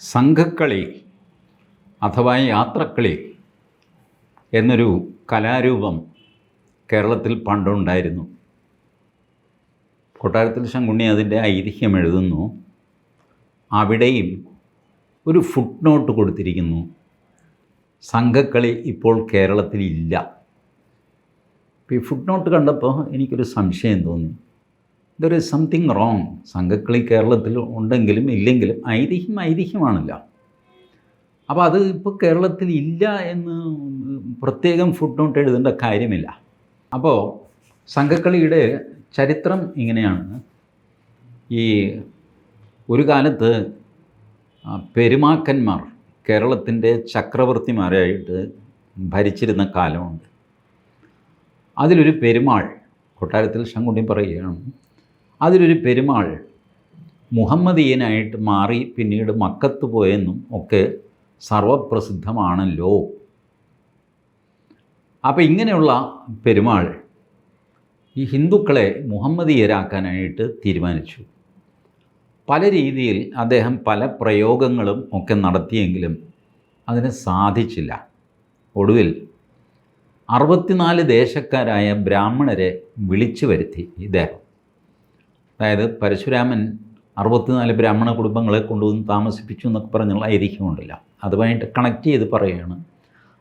സംഘക്കളി അഥവാ യാത്രക്കളി എന്നൊരു കലാരൂപം കേരളത്തിൽ പണ്ടുണ്ടായിരുന്നു. കൊട്ടാരത്തിൽ ശങ്കുണ്ണി അതിന്റെ ഐതിഹ്യം എഴുതുന്നു. അവിടെയും ഒരു ഫുട് നോട്ട് കൊടുത്തിരിക്കുന്നു. സംഘക്കളി ഇപ്പോൾ കേരളത്തിലില്ല. ഈ ഫുട് നോട്ട് കണ്ടപ്പോൾ എനിക്കൊരു സംശയം തോന്നി. ഇസ് സംതിങ് റോങ് സംഘക്കളി കേരളത്തിൽ ഉണ്ടെങ്കിലും ഇല്ലെങ്കിലും ഐതിഹ്യം ഐതിഹ്യമാണല്ല. അപ്പോൾ അത് ഇപ്പോൾ കേരളത്തിൽ ഇല്ല എന്ന് പ്രത്യേകം ഫുഡ് നോട്ട് എഴുതേണ്ട കാര്യമില്ല. അപ്പോൾ സംഘക്കളിയുടെ ചരിത്രം ഇങ്ങനെയാണ്. ഈ ഒരു കാലത്ത് പെരുമാക്കന്മാർ കേരളത്തിന്റെ ചക്രവർത്തിമാരായിട്ട് ഭരിച്ചിരുന്ന കാലമുണ്ട്. അതിലൊരു പെരുമാൾ കൊട്ടാരത്തിൽ ശങ്കുണ്ണി പറയുകയാണ് അതിലൊരു പെരുമാൾ മുഹമ്മദീയനായിട്ട് മാറി പിന്നീട് മക്കത്ത് പോയെന്നും ഒക്കെ സർവപ്രസിദ്ധമാണല്ലോ. അപ്പോൾ ഇങ്ങനെയുള്ള പെരുമാൾ ഈ ഹിന്ദുക്കളെ മുഹമ്മദീയരാക്കാനായിട്ട് തീരുമാനിച്ചു. പല രീതിയിൽ അദ്ദേഹം പല പ്രയോഗങ്ങളും ഒക്കെ നടത്തിയെങ്കിലും അതിന് സാധിച്ചില്ല. ഒടുവിൽ അറുപത്തിനാല് ദേശക്കാരായ ബ്രാഹ്മണരെ വിളിച്ചു വരുത്തി ഇദ്ദേഹം. അതായത് പരശുരാമൻ അറുപത്തിനാല് ബ്രാഹ്മണ കുടുംബങ്ങളെ കൊണ്ടുവന്ന് താമസിപ്പിച്ചു എന്നൊക്കെ പറഞ്ഞുള്ള ഐതിഹ്യമുണ്ടല്ല അതുമായിട്ട് കണക്ട് ചെയ്ത് പറയുകയാണ്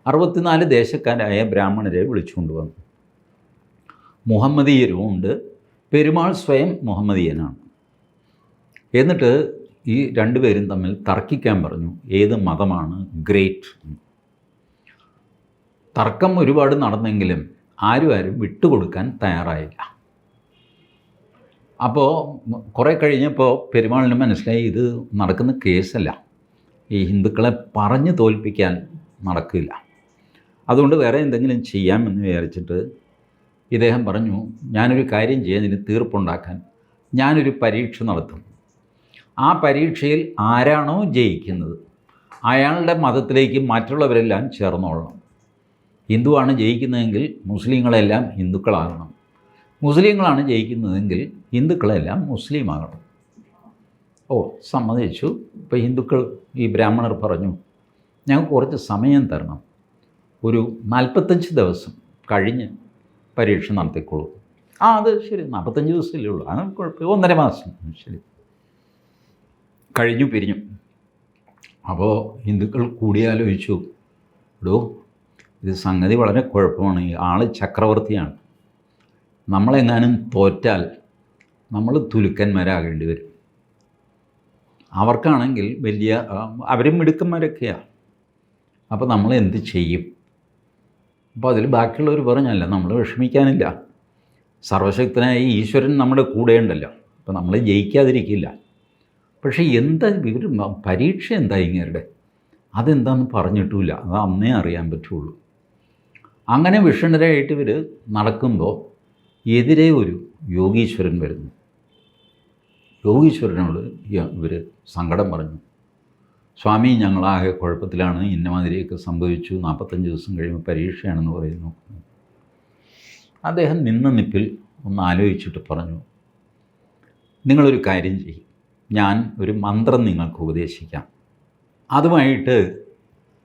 അറുപത്തിനാല് ദേശക്കാരായ ബ്രാഹ്മണരെ വിളിച്ചുകൊണ്ടുവന്നു മുഹമ്മദീയരും ഉണ്ട്. പെരുമാൾ സ്വയം മുഹമ്മദീയനാണ്. എന്നിട്ട് ഈ രണ്ടുപേരും തമ്മിൽ തർക്കിക്കാൻ പറഞ്ഞു. ഏത് മതമാണ് ഗ്രേറ്റ് തർക്കം ഒരുപാട് നടന്നെങ്കിലും ആരും ആരും വിട്ടുകൊടുക്കാൻ തയ്യാറായില്ല. അപ്പോൾ കുറേ കഴിഞ്ഞപ്പോൾ പെരുമാളിന് മനസ്സിലായി ഇത് നടക്കുന്ന കേസല്ല. ഈ ഹിന്ദുക്കളെ പറഞ്ഞു തോൽപ്പിക്കാൻ നടക്കില്ല. അതുകൊണ്ട് വേറെ എന്തെങ്കിലും ചെയ്യാമെന്ന് വിചാരിച്ചിട്ട് ഇദ്ദേഹം പറഞ്ഞു ഞാനൊരു കാര്യം ചെയ്യാൻ ഇതിന് തീർപ്പുണ്ടാക്കാൻ. ഞാനൊരു പരീക്ഷ നടത്തും. ആ പരീക്ഷയിൽ ആരാണോ ജയിക്കുന്നത് അയാളുടെ മതത്തിലേക്ക് മറ്റുള്ളവരെല്ലാം ചേർന്നോളണം. ഹിന്ദുവാണ് ജയിക്കുന്നതെങ്കിൽ മുസ്ലിങ്ങളെല്ലാം ഹിന്ദുക്കളാകണം. മുസ്ലിങ്ങളാണ് ജയിക്കുന്നതെങ്കിൽ ഹിന്ദുക്കളെല്ലാം മുസ്ലിം ഓ സമ്മതിച്ചു. ഇപ്പോൾ ഹിന്ദുക്കൾ ഈ ബ്രാഹ്മണർ പറഞ്ഞു ഞങ്ങൾക്ക് കുറച്ച് സമയം തരണം. ഒരു നാൽപ്പത്തഞ്ച് ദിവസം കഴിഞ്ഞ് പരീക്ഷ നടത്തിക്കോളൂ. ആ അത് ശരി. നാൽപ്പത്തഞ്ച് ദിവസമല്ലേ ഉള്ളൂ. അത് കുഴപ്പമില്ല ഒന്നര മാസം. ശരി. കഴിഞ്ഞു പിരിഞ്ഞു. അപ്പോൾ ഹിന്ദുക്കൾ കൂടിയാലോചിച്ചു. എടോ ഇത് സംഗതി വളരെ കുഴപ്പമാണ്. ഈ ആൾ ചക്രവർത്തിയാണ്. നമ്മളെങ്ങാനും തോറ്റാൽ നമ്മൾ തുലുക്കന്മാരാകേണ്ടി വരും. അവർക്കാണെങ്കിൽ വലിയ അവരും മിടുക്കന്മാരൊക്കെയാണ് അപ്പോൾ നമ്മൾ എന്ത് ചെയ്യും? അപ്പോൾ അതിൽ ബാക്കിയുള്ളവർ പറഞ്ഞല്ല നമ്മൾ വിഷമിക്കാനില്ല. സർവശക്തനായ ഈശ്വരൻ നമ്മുടെ കൂടെയുണ്ടല്ലോ അപ്പോൾ നമ്മൾ ജയിക്കാതിരിക്കില്ല. പക്ഷേ എന്താ ഇവർ പരീക്ഷ എന്താ ഇങ്ങേരുടെ? അതെന്താന്ന് പറഞ്ഞിട്ടുമില്ല അത് അന്നേ അറിയാൻ പറ്റുള്ളൂ. അങ്ങനെ വിഷണരായിട്ട് ഇവർ നടക്കുമ്പോൾ എതിരെ ഒരു യോഗീശ്വരൻ വരുന്നു. യോഗീശ്വരനോട് ഇവർ സങ്കടം പറഞ്ഞു. സ്വാമി ഞങ്ങളാകെ കുഴപ്പത്തിലാണ്. ഇന്നമാതിരിയൊക്കെ സംഭവിച്ചു. നാൽപ്പത്തഞ്ച് ദിവസം കഴിയുമ്പോൾ പരീക്ഷയാണെന്ന് പറയുന്നു. അദ്ദേഹം നിന്ന നിപ്പിൽ ഒന്ന് ആലോചിച്ചിട്ട് പറഞ്ഞു നിങ്ങളൊരു കാര്യം ചെയ്യും. ഞാൻ ഒരു മന്ത്രം നിങ്ങൾക്ക് ഉപദേശിക്കാം. അതുമായിട്ട്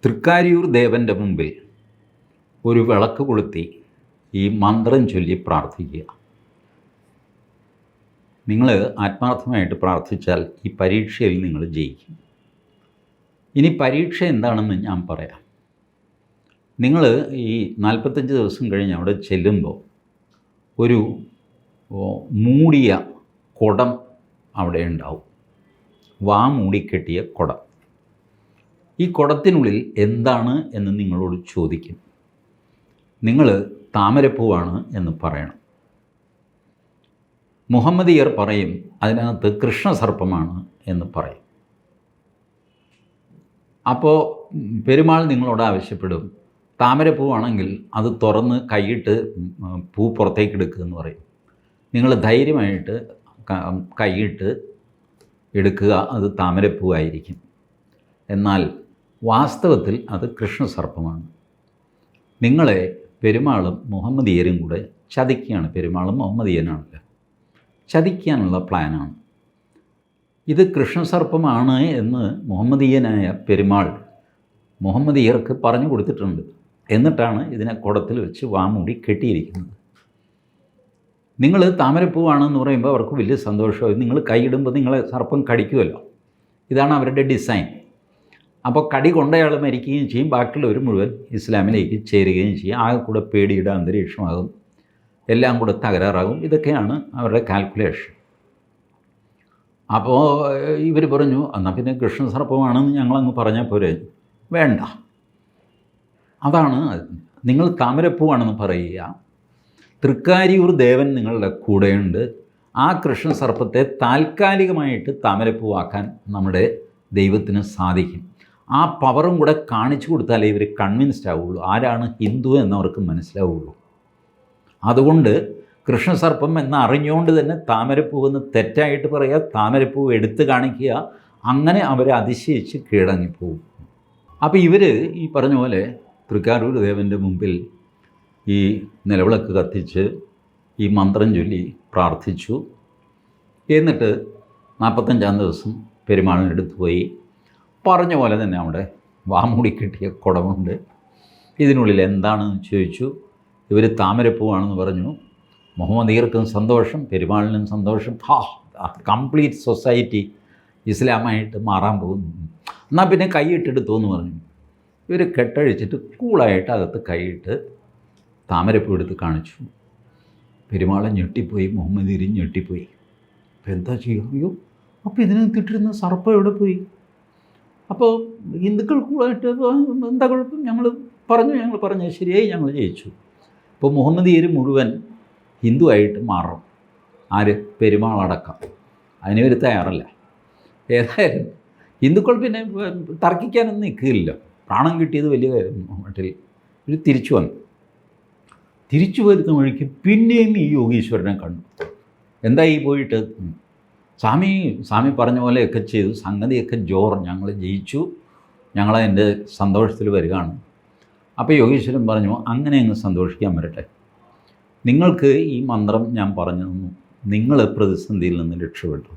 തൃക്കാരിയൂർ ദേവന്റെ മുമ്പിൽ ഒരു വിളക്ക് കൊളുത്തി ഈ മന്ത്രം ചൊല്ലി പ്രാർത്ഥിക്കുക. നിങ്ങൾ ആത്മാർത്ഥമായിട്ട് പ്രാർത്ഥിച്ചാൽ ഈ പരീക്ഷയിൽ നിങ്ങൾ ജയിക്കും. ഇനി പരീക്ഷ എന്താണെന്ന് ഞാൻ പറയാം. നിങ്ങൾ ഈ നാൽപ്പത്തഞ്ച് ദിവസം കഴിഞ്ഞ് അവിടെ ചെല്ലുമ്പോൾ ഒരു മൂടിയ കുടം അവിടെ ഉണ്ടാവും. വാ മൂടിക്കെട്ടിയ കുടം. ഈ കുടത്തിനുള്ളിൽ എന്താണ് എന്ന് നിങ്ങളോട് ചോദിക്കും. നിങ്ങൾ താമരപ്പൂവാണ് എന്ന് പറയണം. മുഹമ്മദിയർ പറയും അതിനകത്ത് കൃഷ്ണസർപ്പമാണ് എന്ന് പറയും. അപ്പോൾ പെരുമാൾ നിങ്ങളോട് ആവശ്യപ്പെടും താമരപ്പൂവാണെങ്കിൽ അത് തുറന്ന് കൈയിട്ട് പൂ പുറത്തേക്ക് എടുക്കുക എന്ന് പറയും. നിങ്ങൾ ധൈര്യമായിട്ട് കൈയിട്ട് എടുക്കുക അത് താമരപ്പൂവായിരിക്കും എന്നാൽ വാസ്തവത്തിൽ അത് കൃഷ്ണസർപ്പമാണ്. നിങ്ങളെ പെരുമാളും മുഹമ്മദീയരും കൂടെ ചതിക്കുകയാണ്. പെരുമാളും മുഹമ്മദീയനാണല്ലോ. ചതിക്കാനുള്ള പ്ലാനാണ്. ഇത് കൃഷ്ണസർപ്പമാണ് എന്ന് മുഹമ്മദീയനായ പെരുമാൾ മുഹമ്മദീയർക്ക് പറഞ്ഞു കൊടുത്തിട്ടുണ്ട്. എന്നിട്ടാണ് ഇതിനെ കുടത്തിൽ വെച്ച് വാമൂടി കെട്ടിയിരിക്കുന്നത്. നിങ്ങൾ താമരപ്പൂവാണെന്ന് പറയുമ്പോൾ അവർക്ക് വലിയ സന്തോഷമായി. നിങ്ങൾ കൈയിടുമ്പോൾ നിങ്ങളെ സർപ്പം കടിക്കുമല്ലോ. ഇതാണ് അവരുടെ ഡിസൈൻ. അപ്പോൾ കടി കൊണ്ടയാൾ മരിക്കുകയും ചെയ്യും. ബാക്കിയുള്ളവർ മുഴുവൻ ഇസ്ലാമിലേക്ക് ചേരുകയും ചെയ്യും. ആകെ കൂടെ പേടിയുടെ അന്തരീക്ഷമാകും. എല്ലാം കൂടെ തകരാറാകും. ഇതൊക്കെയാണ് അവരുടെ കാൽക്കുലേഷൻ അപ്പോൾ ഇവർ പറഞ്ഞു എന്നാൽ പിന്നെ കൃഷ്ണ സർപ്പമാണെന്ന് ഞങ്ങളങ്ങ് പറഞ്ഞാൽ പോരെ? വേണ്ട. അതാണ് നിങ്ങൾ താമരപ്പൂവാണെന്ന് പറയുക. തൃക്കാരിയൂർ ദേവൻ നിങ്ങളുടെ കൂടെയുണ്ട്. ആ കൃഷ്ണ സർപ്പത്തെ താൽക്കാലികമായിട്ട് താമരപ്പൂവാക്കാൻ നമ്മുടെ ദൈവത്തിന് സാധിക്കും. ആ പവറും കൂടെ കാണിച്ചു കൊടുത്താലേ ഇവർ കൺവിൻസ്ഡ് ആവുള്ളൂ. ആരാണ് ഹിന്ദു എന്നവർക്ക് മനസ്സിലാവുള്ളൂ. അതുകൊണ്ട് കൃഷ്ണസർപ്പം എന്ന് അറിഞ്ഞുകൊണ്ട് തന്നെ താമരപ്പൂവെന്ന് തെറ്റായിട്ട് പറയുക താമരപ്പൂവ് എടുത്ത് കാണിക്കുക അങ്ങനെ അവരെ അതിശയിച്ച് കീഴടങ്ങിപ്പോവും. അപ്പോൾ ഇവർ ഈ പറഞ്ഞ പോലെ തൃക്കാരൂർ ദേവന്റെ മുമ്പിൽ ഈ നിലവിളക്ക് കത്തിച്ച് ഈ മന്ത്രം ചൊല്ലി പ്രാർത്ഥിച്ചു. എന്നിട്ട് നാൽപ്പത്തഞ്ചാം ദിവസം പെരുമാളിനെടുത്ത് പോയി പറഞ്ഞ പോലെ തന്നെ അവിടെ വാമൂടി കിട്ടിയ കുടമുണ്ട് ഇതിനുള്ളിൽ എന്താണെന്ന് ചോദിച്ചു. ഇവർ താമരപ്പൂവാണെന്ന് പറഞ്ഞു. മുഹമ്മദ് ഈർക്കും സന്തോഷം പെരുമാളിനും സന്തോഷം. ഹാ കംപ്ലീറ്റ് സൊസൈറ്റി ഇസ്ലാമായിട്ട് മാറാൻ പോകുന്നു. എന്നാൽ പിന്നെ കൈയിട്ടെടുത്തു എന്ന് പറഞ്ഞു. ഇവർ കെട്ടഴിച്ചിട്ട് കൂളായിട്ട് അകത്ത് കൈയിട്ട് താമരപ്പൂ എടുത്ത് കാണിച്ചു. പെരുമാളെ ഞെട്ടിപ്പോയി മുഹമ്മദ് ഇരി ഞെട്ടിപ്പോയി. അപ്പോൾ എന്താ ചെയ്യുക അയ്യോ അപ്പോൾ ഇതിനകത്തിട്ടിരുന്ന സർപ്പം എവിടെ പോയി? അപ്പോൾ ഹിന്ദുക്കൾ കൂടായിട്ട് എന്താ കുഴപ്പം? ഞങ്ങൾ പറഞ്ഞു ഞങ്ങൾ പറഞ്ഞു ശരിയായി ഞങ്ങൾ ജയിച്ചു. ഇപ്പോൾ മുഹമ്മദീയർ മുഴുവൻ ഹിന്ദു ആയിട്ട് മാറും ആര്? പെരുമാളടക്കം അതിന് ഒരു തയ്യാറല്ല. ഏതായാലും ഹിന്ദുക്കൾ പിന്നെ തർക്കിക്കാനൊന്നും നിൽക്കില്ല പ്രാണം കിട്ടിയത് വലിയ മട്ടിൽ ഒരു തിരിച്ചു വന്നു. തിരിച്ചു വരുന്ന വഴിക്ക് പിന്നെയും ഈ യോഗീശ്വരനെ കണ്ടു. എന്തായി പോയിട്ട്? സ്വാമി സ്വാമി പറഞ്ഞ പോലെയൊക്കെ ചെയ്തു. സംഗതിയൊക്കെ ജോർ. ഞങ്ങൾ ജയിച്ചു. ഞങ്ങളതിന്റെ സന്തോഷത്തിൽ വരികയാണ്. അപ്പോൾ യോഗീശ്വരൻ പറഞ്ഞു അങ്ങനെ അങ്ങ് സന്തോഷിക്കാൻ വരട്ടെ. നിങ്ങൾക്ക് ഈ മന്ത്രം ഞാൻ പറഞ്ഞു തന്നു. നിങ്ങൾ പ്രതിസന്ധിയിൽ നിന്ന് രക്ഷപ്പെട്ടു.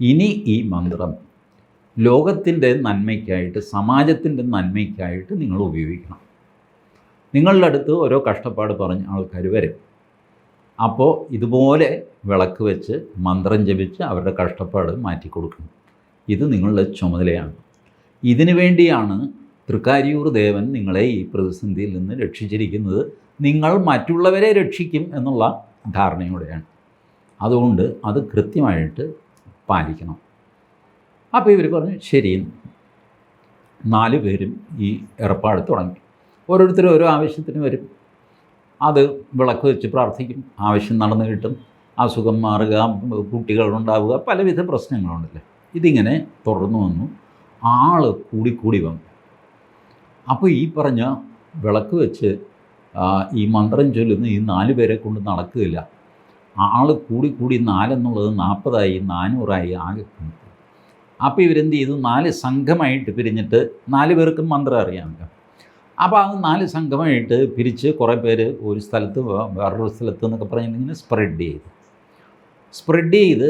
ഇനി ഈ മന്ത്രം ലോകത്തിന്റെ നന്മയ്ക്കായിട്ട് സമാജത്തിന്റെ നന്മയ്ക്കായിട്ട് നിങ്ങൾ ഉപയോഗിക്കണം. നിങ്ങളുടെ അടുത്ത് ഓരോ കഷ്ടപ്പാട് പറഞ്ഞ ആൾക്കാർ വരും. അപ്പോൾ ഇതുപോലെ വിളക്ക് വെച്ച് മന്ത്രം ജപിച്ച് അവരുടെ കഷ്ടപ്പാട് മാറ്റിക്കൊടുക്കണം ഇത് നിങ്ങളുടെ ചുമതലയാണ്. ഇതിനു വേണ്ടിയാണ് തൃക്കാരിയൂർ ദേവൻ നിങ്ങളെ ഈ പ്രതിസന്ധിയിൽ നിന്ന് രക്ഷിച്ചിരിക്കുന്നത്. നിങ്ങൾ മറ്റുള്ളവരെ രക്ഷിക്കും എന്നുള്ള ധാരണയോടെയാണ്. അതുകൊണ്ട് അത് കൃത്യമായിട്ട് പാലിക്കണം. അപ്പോൾ ഇവർ പറഞ്ഞു ശരി നാല് പേരും ഈ ഏർപ്പാട് തുടങ്ങി. ഓരോരുത്തരും ഓരോ ആവശ്യത്തിന് വരും. അത് വിളക്ക് വെച്ച് പ്രാർത്ഥിക്കും. ആവശ്യം നടന്നു കിട്ടും. അസുഖം മാറുക കുട്ടികളുണ്ടാവുക പലവിധ പ്രശ്നങ്ങളുണ്ടല്ലേ? ഇതിങ്ങനെ തുടർന്നു വന്നു. ആൾ കൂടിക്കൂടി വന്നു. അപ്പോൾ ഈ പറഞ്ഞ വിളക്ക് വെച്ച് ഈ മന്ത്രം ചൊല്ലുന്ന ഈ നാല് പേരെ കൊണ്ട് നടക്കുകയില്ല. ആൾ കൂടി കൂടി നാലെന്നുള്ളത് നാൽപ്പതായി നാനൂറായി ആകെ അപ്പോൾ ഇവരെന്ത് ചെയ്തു? നാല് സംഘമായിട്ട് പിരിഞ്ഞിട്ട് നാല് പേർക്കും മന്ത്രം അറിയാമല്ലോ. അപ്പോൾ അത് നാല് സംഘമായിട്ട് പിരിച്ച് കുറേ പേര് ഒരു സ്ഥലത്ത് വേറൊരു സ്ഥലത്ത് എന്നൊക്കെ പറഞ്ഞിട്ട് ഇങ്ങനെ സ്പ്രെഡ് ചെയ്തു. സ്പ്രെഡ് ചെയ്ത്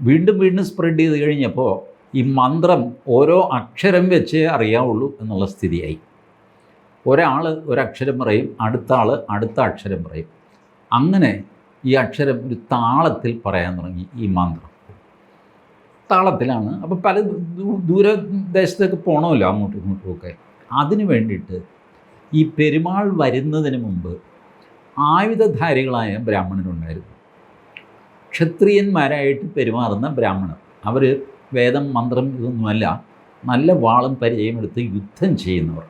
വീണ്ടും വീണ്ടും സ്പ്രെഡ് ചെയ്ത് കഴിഞ്ഞപ്പോൾ ഈ മന്ത്രം ഓരോ അക്ഷരം വെച്ചേ അറിയാവുള്ളൂ എന്നുള്ള സ്ഥിതിയായി. ഒരാൾ ഒരക്ഷരം പറയും അടുത്ത ആൾ അടുത്ത അക്ഷരം പറയും. അങ്ങനെ ഈ അക്ഷരം ഒരു താളത്തിൽ പറയാൻ തുടങ്ങി ഈ മന്ത്രം. താളത്തിലാണ്. അപ്പോൾ പല ദൂരദേശത്തേക്ക് പോകണമല്ലോ അങ്ങോട്ടും ഇങ്ങോട്ടും ഒക്കെ. അതിന് വേണ്ടിയിട്ട് ഈ പെരുമാൾ വരുന്നതിന് മുമ്പ് ആയുധധാരികളായ ബ്രാഹ്മണരുണ്ടായിരുന്നു. ക്ഷത്രിയന്മാരായിട്ട് പെരുമാറുന്ന ബ്രാഹ്മണർ. അവർ വേദം മന്ത്രം ഇതൊന്നുമല്ല നല്ല വാളും പരിചയമെടുത്ത് യുദ്ധം ചെയ്യുന്നവർ.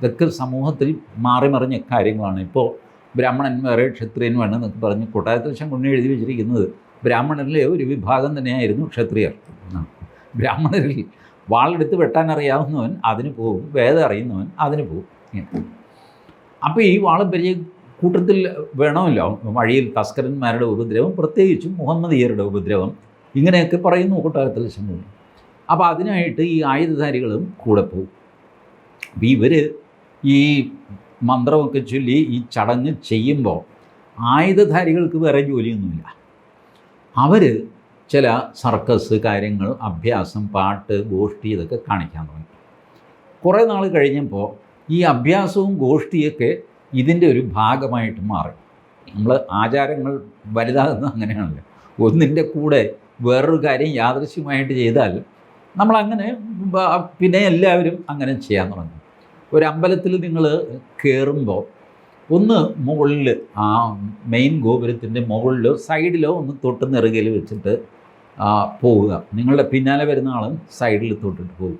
ഇതൊക്കെ സമൂഹത്തിൽ മാറി മറിഞ്ഞ കാര്യങ്ങളാണ്. ഇപ്പോൾ ബ്രാഹ്മണൻ വേറെ ക്ഷത്രിയൻ വേണം എന്നൊക്കെ പറഞ്ഞ് കൊട്ടായത്തശം കൊണ്ട് എഴുതി വെച്ചിരിക്കുന്നത് ബ്രാഹ്മണരിലെ ഒരു വിഭാഗം തന്നെയായിരുന്നു ക്ഷത്രിയർ. ബ്രാഹ്മണരിൽ വാളെടുത്ത് വെട്ടാൻ അറിയാവുന്നവൻ അതിന് പോകും വേദം അറിയുന്നവൻ അതിന് പോകും അപ്പോൾ ഈ വാളം പരിചയ കൂട്ടത്തിൽ വേണമല്ലോ. വഴിയിൽ തസ്കരന്മാരുടെ ഉപദ്രവം പ്രത്യേകിച്ചും മുഹമ്മദീയരുടെ ഉപദ്രവം. ഇങ്ങനെയൊക്കെ പറയുന്നു കൊട്ടാരത്തിൽ ശമ്പളം അപ്പോൾ അതിനായിട്ട് ഈ ആയുധധാരികളും കൂടെ പോകും അപ്പോൾ ഇവർ ഈ മന്ത്രമൊക്കെ ചൊല്ലി ഈ ചടങ്ങ് ചെയ്യുമ്പോൾ ആയുധധാരികൾക്ക് വേറെ ജോലിയൊന്നുമില്ല. അവർ ചില സർക്കസ് കാര്യങ്ങൾ അഭ്യാസം പാട്ട് ഗോഷ്ഠി ഇതൊക്കെ കാണിക്കാൻ തുടങ്ങി. കുറേ നാൾ കഴിഞ്ഞപ്പോൾ ഈ അഭ്യാസവും ഗോഷ്ഠിയൊക്കെ ഇതിന്റെ ഒരു ഭാഗമായിട്ട് മാറി. നമ്മൾ ആചാരങ്ങൾ വലുതാകുന്നത് അങ്ങനെയാണല്ലോ. ഒന്നിന്റെ കൂടെ വേറൊരു കാര്യം യാദൃശ്യമായിട്ട് ചെയ്താൽ നമ്മളങ്ങനെ പിന്നെ എല്ലാവരും അങ്ങനെ ചെയ്യാൻ തുടങ്ങി. ഒരു അമ്പലത്തിൽ നിങ്ങൾ കയറുമ്പോൾ ഒന്ന് മുകളിൽ ആ മെയിൻ ഗോപുരത്തിന്റെ മുകളിലോ സൈഡിലോ ഒന്ന് തൊട്ട് നിറുകയിൽ വെച്ചിട്ട് പോവുക. നിങ്ങളുടെ പിന്നാലെ വരുന്ന ആളും സൈഡിൽ തൊട്ടിട്ട് പോകും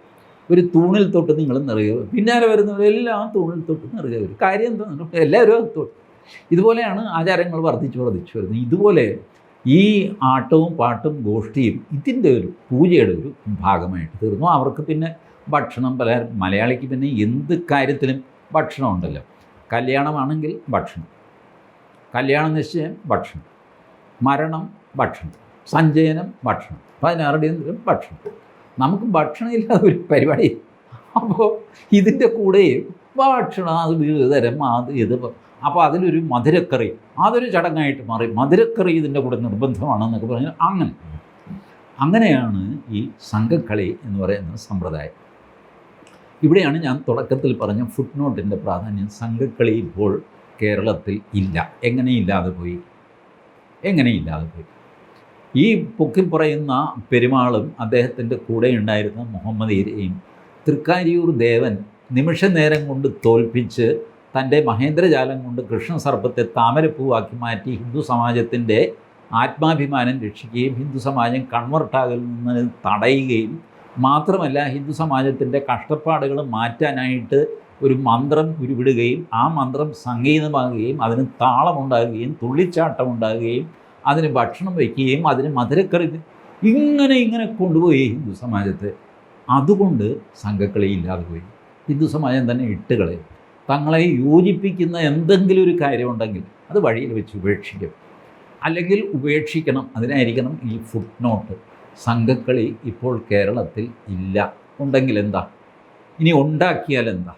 ഒരു തൂണിൽ തൊട്ട് നിങ്ങൾ നിറയുക പിന്നാലെ വരുന്നവരെല്ലാം തൂണിൽ തൊട്ട് നിറയുക വരും. കാര്യം എന്താ? എല്ലാവരും തൊട്ട്. ഇതുപോലെയാണ് ആചാരങ്ങൾ വർദ്ധിച്ചു വർദ്ധിച്ചു വരുന്നത്. ഇതുപോലെ ഈ ആട്ടവും പാട്ടും ഗോഷ്ഠിയും ഇതിന്റെ ഒരു പൂജയുടെ ഒരു ഭാഗമായിട്ട് തീർന്നു. അവർക്ക് പിന്നെ ഭക്ഷണം പല മലയാളിക്ക് പിന്നെ എന്ത് കാര്യത്തിലും ഭക്ഷണം ഉണ്ടല്ലോ. കല്യാണമാണെങ്കിൽ ഭക്ഷണം. കല്യാണ നിശ്ചയം ഭക്ഷണം. മരണം ഭക്ഷണം. സഞ്ചയനം ഭക്ഷണം. പതിനാറ് ഭക്ഷണം. നമുക്ക് ഭക്ഷണം ഇല്ലാതെ ഒരു പരിപാടി. അപ്പോൾ ഇതിന്റെ കൂടെ ഭക്ഷണം അത് വിവിധതരം അത് ഇത് അപ്പോൾ അതിലൊരു മധുരക്കറി അതൊരു ചടങ്ങായിട്ട് മാറി. മധുരക്കറി ഇതിന്റെ കൂടെ നിർബന്ധമാണെന്നൊക്കെ പറഞ്ഞാൽ അങ്ങനെ. അങ്ങനെയാണ് ഈ സംഘക്കളി എന്ന് പറയുന്ന സമ്പ്രദായം. ഇവിടെയാണ് ഞാൻ തുടക്കത്തിൽ പറഞ്ഞ ഫുട് നോട്ടിന്റെ പ്രാധാന്യം സംഘക്കളി ഇപ്പോൾ കേരളത്തിൽ ഇല്ല. എങ്ങനെ ഇല്ലാതെ പോയി? എങ്ങനെ ഇല്ലാതെ പോയി? ഈ പൊക്കിൽ പറയുന്ന പെരുമാളും അദ്ദേഹത്തിന്റെ കൂടെ ഉണ്ടായിരുന്ന മുഹമ്മദ് ഈരയും തൃക്കാരിയൂർ ദേവൻ നിമിഷ നേരം കൊണ്ട് തോൽപ്പിച്ച് തന്റെ മഹേന്ദ്രജാലം കൊണ്ട് കൃഷ്ണസർപ്പത്തെ താമരപ്പൂവാക്കി മാറ്റി ഹിന്ദു സമാജത്തിന്റെ ആത്മാഭിമാനം രക്ഷിക്കുകയും ഹിന്ദു സമാജം കൺവർട്ടാകിൽ നിന്ന് തടയുകയും മാത്രമല്ല ഹിന്ദു സമാജത്തിന്റെ കഷ്ടപ്പാടുകൾ മാറ്റാനായിട്ട് ഒരു മന്ത്രം ഉരുവിടുകയും ആ മന്ത്രം സംഗീതമാകുകയും അതിന് താളമുണ്ടാകുകയും തുള്ളിച്ചാട്ടമുണ്ടാകുകയും അതിന് ഭക്ഷണം വയ്ക്കുകയും അതിന് മധുരക്കറി ഇങ്ങനെ ഇങ്ങനെ കൊണ്ടുപോയി ഹിന്ദു സമാജത്തെ. അതുകൊണ്ട് സംഘക്കളി ഇല്ലാതെ പോയി ഹിന്ദു സമാജം തന്നെ ഇട്ടുകളയും തങ്ങളെ യോജിപ്പിക്കുന്ന എന്തെങ്കിലും ഒരു കാര്യമുണ്ടെങ്കിൽ അത് വഴിയിൽ വെച്ച് ഉപേക്ഷിക്കും. അല്ലെങ്കിൽ ഉപേക്ഷിക്കണം അതിനായിരിക്കണം ഈ ഫുട് നോട്ട് സംഘക്കളി ഇപ്പോൾ കേരളത്തിൽ ഇല്ല. ഉണ്ടെങ്കിൽ എന്താ? ഇനി ഉണ്ടാക്കിയാൽ എന്താ?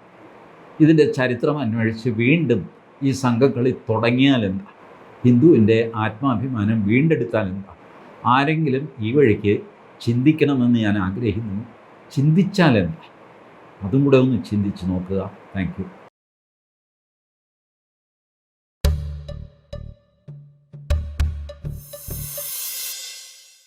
ഇതിന്റെ ചരിത്രം അന്വേഷിച്ച് വീണ്ടും ഈ സംഘക്കളി തുടങ്ങിയാൽ എന്താ? ഹിന്ദുവിന്റെ ആത്മാഭിമാനം വീണ്ടെടുത്താൽ എന്താ? ആരെങ്കിലും ഈ വഴിക്ക് ചിന്തിക്കണമെന്ന് ഞാൻ ആഗ്രഹിക്കുന്നു. ചിന്തിച്ചാൽ എന്താ? അതും കൂടെ ഒന്ന് ചിന്തിച്ച് നോക്കുക. താങ്ക്